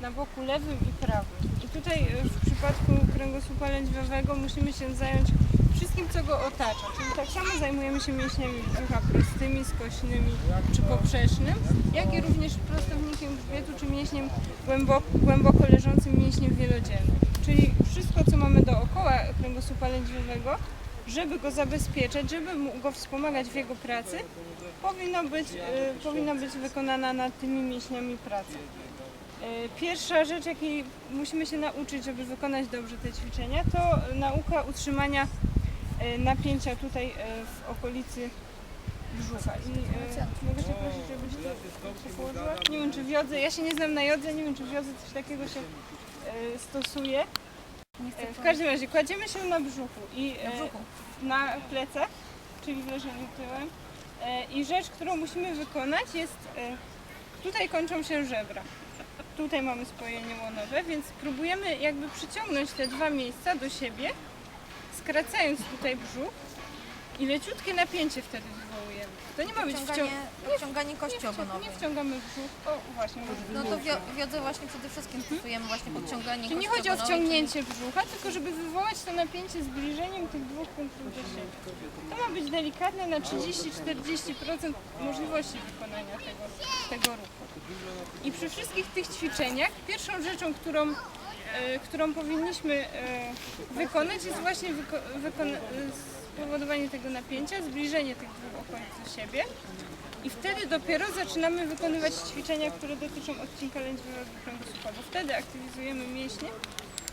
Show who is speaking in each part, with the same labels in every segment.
Speaker 1: na boku lewym i prawym. I tutaj e, w przypadku kręgosłupa lędźwiowego musimy się zająć wszystkim, co go otacza. Czyli tak samo zajmujemy się mięśniami brzucha prostymi, skośnymi czy poprzecznym, jak i również prostownikiem grzbietu czy mięśniem głęboko, głęboko leżącym mięśniem wielodzielnym. Czyli wszystko, co mamy dookoła kręgosłupa lędźwiowego, żeby go zabezpieczać, żeby go wspomagać w jego pracy, powinno być, e, powinna być wykonana nad tymi mięśniami praca. E, Pierwsza rzecz, jakiej musimy się nauczyć, żeby wykonać dobrze te ćwiczenia, to nauka utrzymania e, napięcia tutaj e, w okolicy brzucha. I e, mogę Cię prosić, żebyś tu się położyła? Nie wiem, czy w jodze, ja się nie znam na jodze, nie wiem, czy w jodze coś takiego się e, stosuje. E, W każdym razie kładziemy się na brzuchu i e, na plecach, czyli w leżeniu tyłem. E, I rzecz, którą musimy wykonać jest, e, tutaj kończą się żebra. Tutaj mamy spojenie łonowe, więc próbujemy jakby przyciągnąć te dwa miejsca do siebie, skracając tutaj brzuch i leciutkie napięcie wtedy wywołujemy. To nie ma być wciąg...
Speaker 2: Odciąganie, odciąganie kości ogonowej.
Speaker 1: nie wciągamy brzuch, o właśnie,
Speaker 2: No to wio- właśnie przede wszystkim stosujemy właśnie podciąganie
Speaker 1: Czyli nie
Speaker 2: kości
Speaker 1: chodzi o
Speaker 2: ogonowej,
Speaker 1: wciągnięcie brzucha, tylko żeby wywołać to napięcie zbliżeniem tych dwóch punktów do siebie. To ma być delikatne na 30-40% możliwości wykonania tego, tego ruchu. I przy wszystkich tych ćwiczeniach pierwszą rzeczą, którą, e, którą powinniśmy e, wykonać jest właśnie wyko- wykona- e, spowodowanie tego napięcia, zbliżenie tych dwóch okolic do siebie. I wtedy dopiero zaczynamy wykonywać ćwiczenia, które dotyczą odcinka lędźwiowego kręgosłupa, bo wtedy aktywizujemy mięśnie,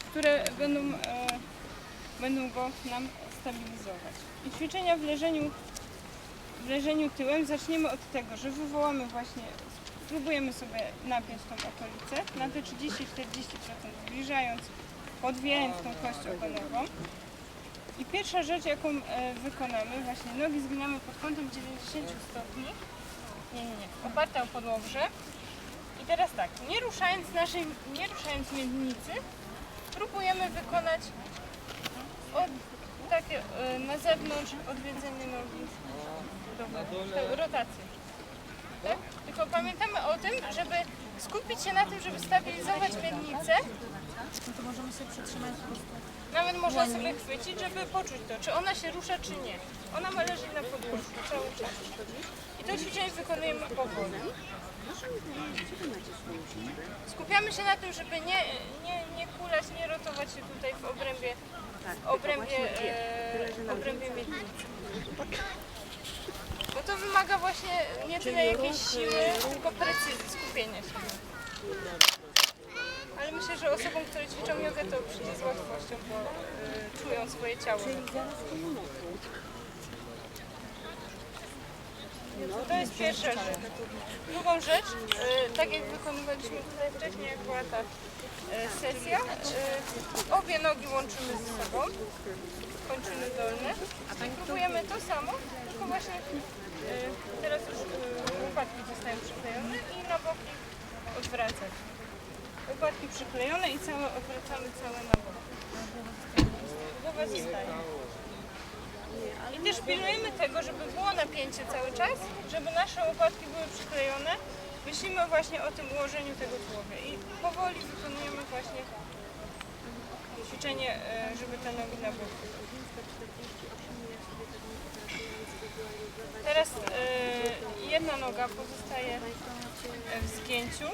Speaker 1: które będą, e, będą go nam stabilizować. I ćwiczenia w leżeniu, w leżeniu tyłem zaczniemy od tego, że wywołamy właśnie, spróbujemy sobie napiąć tą okolicę na te 30-40% zbliżając, podwijając tą kość ogonową. I pierwsza rzecz, jaką e, wykonamy, właśnie nogi zginamy pod kątem 90 stopni. Nie, nie, nie. Oparte o podłoże. I teraz tak, nie ruszając naszej, nie ruszając miednicy, próbujemy wykonać od, takie e, na zewnątrz odwiedzenie nogi rotację. Tylko pamiętamy o tym, żeby skupić się na tym, żeby stabilizować miednicę.
Speaker 2: No to możemy sobie przytrzymać po prostu.
Speaker 1: Nawet można sobie chwycić, żeby poczuć to, czy ona się rusza, czy nie. Ona ma leżeć na podłodze cały czas. I to ćwiczenie wykonujemy powoli. Skupiamy się na tym, żeby nie, nie, nie kulać, nie rotować się tutaj w obrębie, w obrębie, e, obrębie miednicy. Właśnie nie tyle jakiejś siły, tylko precyzji, skupienia się. Ale myślę, że osobom, które ćwiczą jogę, to przyjdzie z łatwością, bo y, czują swoje ciało. To jest pierwsza rzecz. Drugą rzecz, y, tak jak wykonywaliśmy tutaj wcześniej, jak była ta y, sesja, y, obie nogi łączymy ze sobą, kończyny dolne i próbujemy to samo, tylko właśnie teraz już y, łopatki zostają przyklejone i na boki odwracać. Łopatki przyklejone i całe odwracamy całe na bok. Głowa zostaje. I też pilnujemy tego, żeby było napięcie cały czas, żeby nasze łopatki były przyklejone. Myślimy właśnie o tym ułożeniu tego tułowia i powoli wykonujemy właśnie ćwiczenie, e, żeby te nogi na bok. Teraz e, jedna noga pozostaje w zgięciu.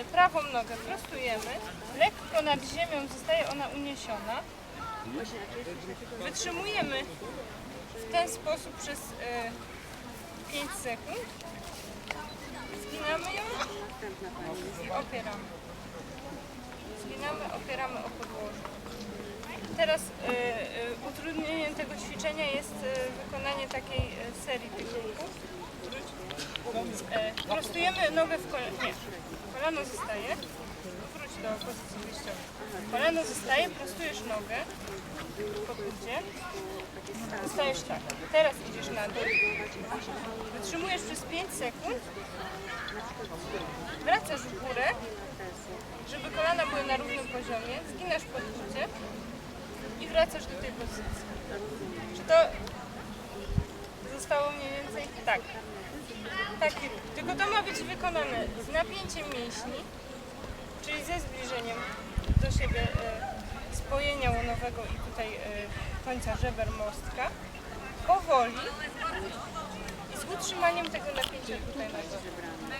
Speaker 1: E, Prawą nogę prostujemy. Lekko nad ziemią zostaje ona uniesiona. Wytrzymujemy w ten sposób przez e, 5 sekund. Zginamy ją i opieramy. Zginamy, opieramy o podłoże. Teraz e, e, utrudnieniem tego ćwiczenia jest e, wykonanie takiej serii tych ruchów. E, prostujemy nogę w kolano. Nie, kolano zostaje. Wróć do pozycji wyjściowej. Kolano zostaje, prostujesz nogę po budzie. Zostajesz tak. Teraz idziesz na dół. Wytrzymujesz przez 5 sekund. Wracasz w górę, żeby kolana były na równym poziomie. Zginasz pod budzie i wracasz do tej pozycji. Czy to zostało mniej więcej? Tak. Taki ruch. Tylko to ma być wykonane z napięciem mięśni, czyli ze zbliżeniem do siebie e, spojenia łonowego i tutaj e, końca żeber mostka, powoli i z utrzymaniem tego napięcia tutaj na górze.